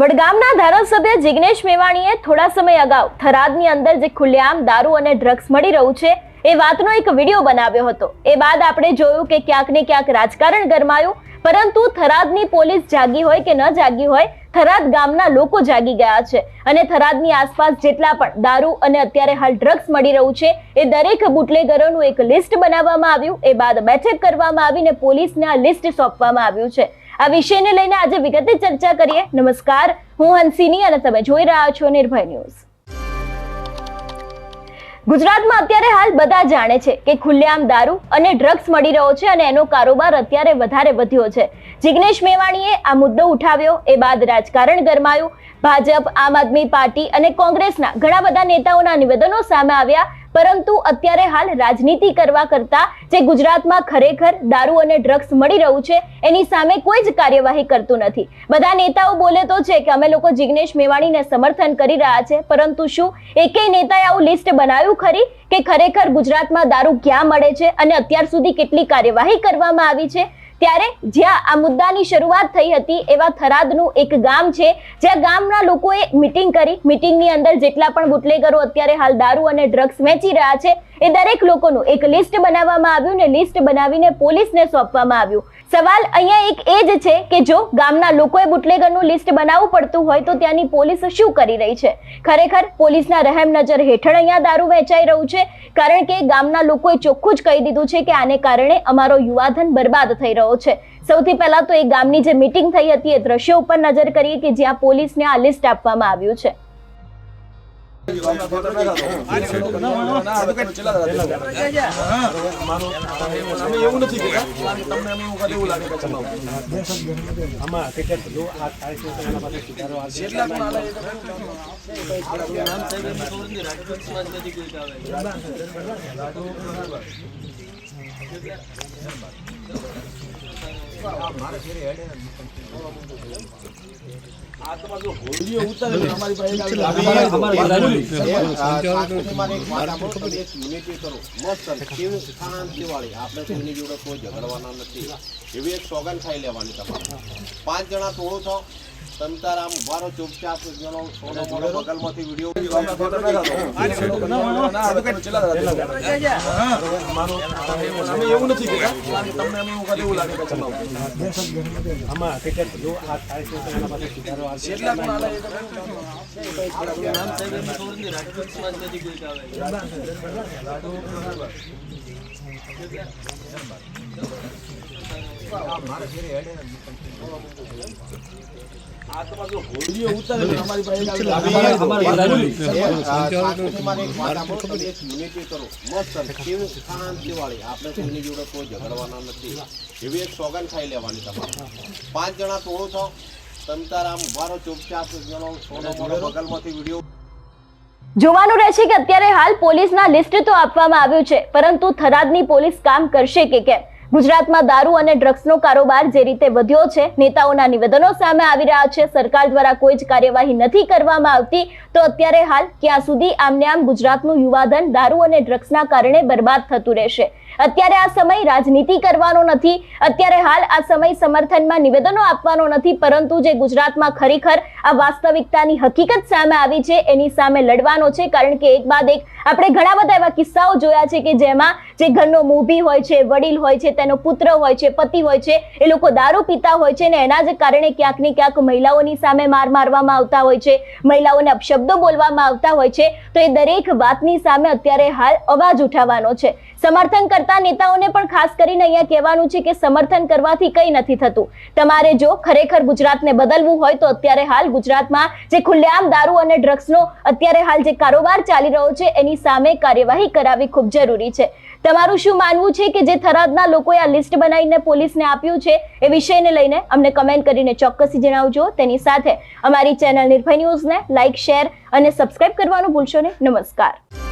વડગામના ધારાસભ્ય જિગ્નેશ મેવાણીએ થોડા સમય અગાઉ થરાદની અંદર જે ખુલ્લેઆમ દારૂ અને ડ્રગ્સ મળી રહ્યું છે, એ વાતનો એક વીડિયો બનાવ્યો હતો. એ બાદ આપણે જોયું કે ક્યાંક ને ક્યાંક રાજકારણ ગરમાયું, પરંતુ થરાદની પોલીસ જાગી હોય કે ન જાગી હોય, થરાદ ગામના લોકો જાગી ગયા છે. અને થરાદની આસપાસ જેટલા પણ દારૂ અને અત્યારે હાલ ડ્રગ્સ મળી રહ્યું છે, એ દરેક બુટલેગરોનું એક લિસ્ટ બનાવવામાં આવ્યું. એ બાદ બેઠક કરવામાં આવીને પોલીસને આ લિસ્ટ સોંપવામાં આવ્યું છે. આ વિષયને લઈને આજે વિગતે ચર્ચા કરીએ. નમસ્કાર, હું હંસિની અને તમે જોઈ રહ્યા છો નિર્ભય ન્યૂઝ. ગુજરાતમાં અત્યારે હાલ બધા જાણે છે કે ખુલ્લેઆમ દારૂ અને ડ્રગ્સ મળી રહ્યો છે અને એનો કારોબાર અત્યારે વધારે વધ્યો છે. જિગ્નેશ મેવાણીએ આ મુદ્દો ઉઠાવ્યો, એ બાદ રાજકારણ ગરમાયું. ભાજપ, આમ આદમી પાર્ટી અને કોંગ્રેસના ઘણા બધા નેતાઓના નિવેદનો સામે આવ્યા. પરંતુ અત્યારે હાલ રાજનીતિ કરવા કરતા જે ગુજરાતમાં ખરેખર દારૂ અને ડ્રગ્સ મળી રહ્યું છે, એની સામે કોઈ જ કાર્યવાહી કરતું નથી. બધા નેતાઓ બોલે તો છે કે અમે લોકો જિગ્નેશ મેવાણીને સમર્થન કરી રહ્યા છે, પરંતુ શું એકેય નેતાએ આવું લિસ્ટ બનાવ્યું ખરી કે ખરેખર ગુજરાતમાં દારૂ ક્યાં મળે છે અને અત્યાર સુધી કેટલી કાર્યવાહી કરવામાં આવી છે? ત્યારે જ્યાં આ મુદ્દાની શરૂઆત થઈ હતી, એવા થરાદનું એક ગામ છે, જ્યાં ગામના લોકોએ મિટિંગ કરી. મિટિંગની અંદર જેટલા પણ બુટલેગરો અત્યારે હાલ દારૂ અને ડ્રગ્સ વેચી રહ્યા છે, એ દરેક લોકોનું એક લિસ્ટ બનાવવામાં આવ્યું ને લિસ્ટ બનાવીને પોલીસને સોંપવામાં આવ્યું. સવાલ અહીંયા એક એ જ છે કે જો ગામના લોકોએ બુટલેગરનું લિસ્ટ બનાવવું પડતું હોય તો ત્યાંની પોલીસ શું કરી રહી છે? ખરેખર પોલીસના રહેમ નજર હેઠળ અહીંયા દારૂ વેચાઈ રહ્યું છે કારણ કે ગામના લોકોએ ચોખ્ખું જ કહી દીધું છે કે આને કારણે અમારો યુવાધન બરબાદ થઈ રહ્યો છે. સૌથી પહેલા તો એ ગામની જે મીટિંગ થઈ હતી એ દ્રશ્યો ઉપર નજર કરીએ કે જ્યાં પોલીસને આ લિસ્ટ આપવામાં આવ્યું છે. એવું નથી આમાં એવી એક સોગન ખાઈ લેવાની તમારે પાંચ જણા તોડો છો તમે ઉભારો આમ ઊભા રહો ચૂપચાપ જેનો સોનો મોનો બગલમાંથી વીડિયો અમે એવું નથી કહેતા તમને અમે એવું એવું લાગે કે ચલાવો આમાં ટિકિટ જો આ થાય છે તો એના માટે સુધારો આવશે. જેટલા પણ આલે આ તમારે જો હોળીઓ ઉતારે ને અમારી પાસે આવી સંસ્કૃતિમાં એક વાત આપણો જોડે કોઈ ઝઘડવાના નથી એવી એક સોગન ખાઈ લેવાની તમારે પાંચ જણા તોડો છો. તંતારામ તાર આમ ઊભા રહો ચૂપચાપ જણો સોનો મોનો બગલમાંથી વીડિયો જોવાનું રહેશે કે અત્યારે હાલ પોલીસના લિસ્ટ તો આપવામાં આવ્યું છે, પરંતુ થરાદની પોલીસ કામ કરશે કે કેમ? ગુજરાતમાં દારૂ અને ડ્રગ્સનો કારોબાર જે રીતે વધ્યો છે, નેતાઓના નિવેદનો સામે આવી રહ્યા છે, સરકાર દ્વારા કોઈ જ કાર્યવાહી નથી કરવામાં આવતી, તો અત્યારે હાલ ક્યાં સુધી આમને આમ ગુજરાતનું યુવાધન દારૂ અને ડ્રગ્સના કારણે બરબાદ થતું રહેશે? અત્યારે આ સમય રાજનીતિ કરવાનો નથી, અત્યારે હાલ આ સમય સમર્થનમાં નિવેદનો આપવાનો નથી, પરંતુ જે ગુજરાતમાં ખરેખર આ વાસ્તવિકતાની હકીકત સામે આવી છે, એની સામે લડવાનો છે, કારણ કે એક બાદ એક આપણે ઘણા બધા એવા કિસ્સાઓ જોયા છે કે જેમાં જે ઘરનો મોભી હોય છે, વડીલ હોય છે, તેનો પુત્ર હોય છે, પતિ હોય છે, એ લોકો દારૂ પીતા હોય છે ને એના જ કારણે ક્યાંક ને ક્યાંક મહિલાઓની સામે માર મારવામાં આવતા હોય છે, મહિલાઓને અપશબ્દો બોલવામાં આવતા હોય છે, તો એ દરેક વાતની સામે અત્યારે હાલ અવાજ ઉઠાવવાનો છે. સમર્થન કરતા નેતાઓને પણ ખાસ કરીને અહીંયા કહેવાનું છે કે સમર્થન કરવાથી કંઈ નથી થતું. તમારે જો ખરેખર ગુજરાતને બદલવું હોય તો અત્યારે હાલ ગુજરાતમાં જે ખુલ્લેઆમ દારૂ અને ડ્રગ્સનો અત્યારે હાલ જે કારોબાર ચાલી રહ્યો છે, એની સામે કાર્યવાહી કરાવવી ખૂબ જરૂરી છે. તમારું શું માનવું છે કે જે થરાદના લોકોએ આ લિસ્ટ બનાવીને પોલીસને આપ્યું છે, એ વિષયને લઈને અમને કમેન્ટ કરીને ચોક્કસથી જણાવજો. તેની સાથે અમારી ચેનલ નિર્ભય ન્યૂઝને લાઇક શેર અને સબસ્ક્રાઇબ કરવાનું ભૂલશો નહીં. નમસ્કાર.